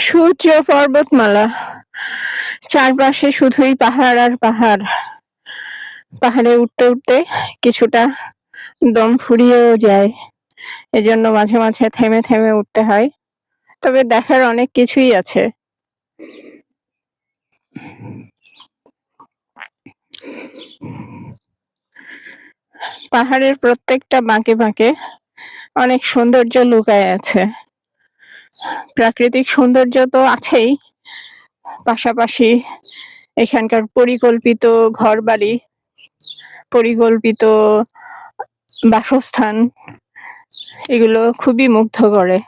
সূর্য পর্বতমালা চারপাশে শুধুই পাহাড় আর পাহাড়। পাহাড়ে উঠতে উঠতে কিছুটা দম ফুরিয়েও যায়। এজন্য মাঝে মাঝে থেমে থেমে উঠতে হয়। তবে দেখার অনেক কিছুই আছে। পাহাড়ের প্রত্যেকটা বাঁকে বাঁকে অনেক সৌন্দর্য লুকায় আছে। প্রাকৃতিক সৌন্দর্য তো আছেই। পাশাপাশি এখানকার পরিকল্পিত ঘরবাড়ি, পরিকল্পিত বাসস্থান, এগুলো খুবই মুগ্ধ করে।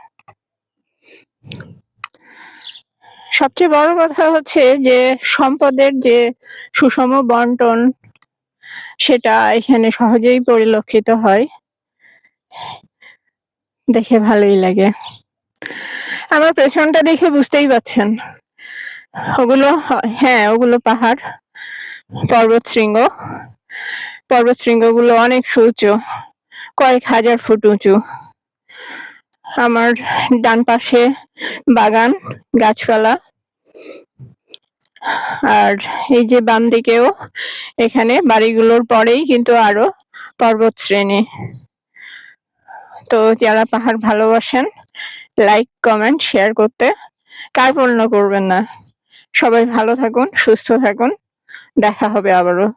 সবচেয়ে বড় কথা হচ্ছে যে সম্পদের যে সুষম বন্টন, সেটা এখানে সহজেই পরিলক্ষিত হয়। দেখে ভালোই লাগে। আমার পেছনটা দেখে বুঝতেই পাচ্ছেন। ওগুলো হ্যাঁ ওগুলো পাহাড়, পর্বত শৃঙ্গ। পর্বত শৃঙ্গগুলো অনেক উঁচু কয়েক হাজার ফুট উঁচু। আমার ডান পাশে বাগান, গাছপালা। আর এই যে বাম দিকেও এখানে বাড়িগুলোর পরেই কিন্তু আরও পর্বত শ্রেণি। তো যারা পাহাড় ভালোবাসেন লাইক কমেন্ট শেয়ার করতে কার্পণ্য করবেন না। সবাই ভালো থাকুন, সুস্থ থাকুন। দেখা হবে আবারও।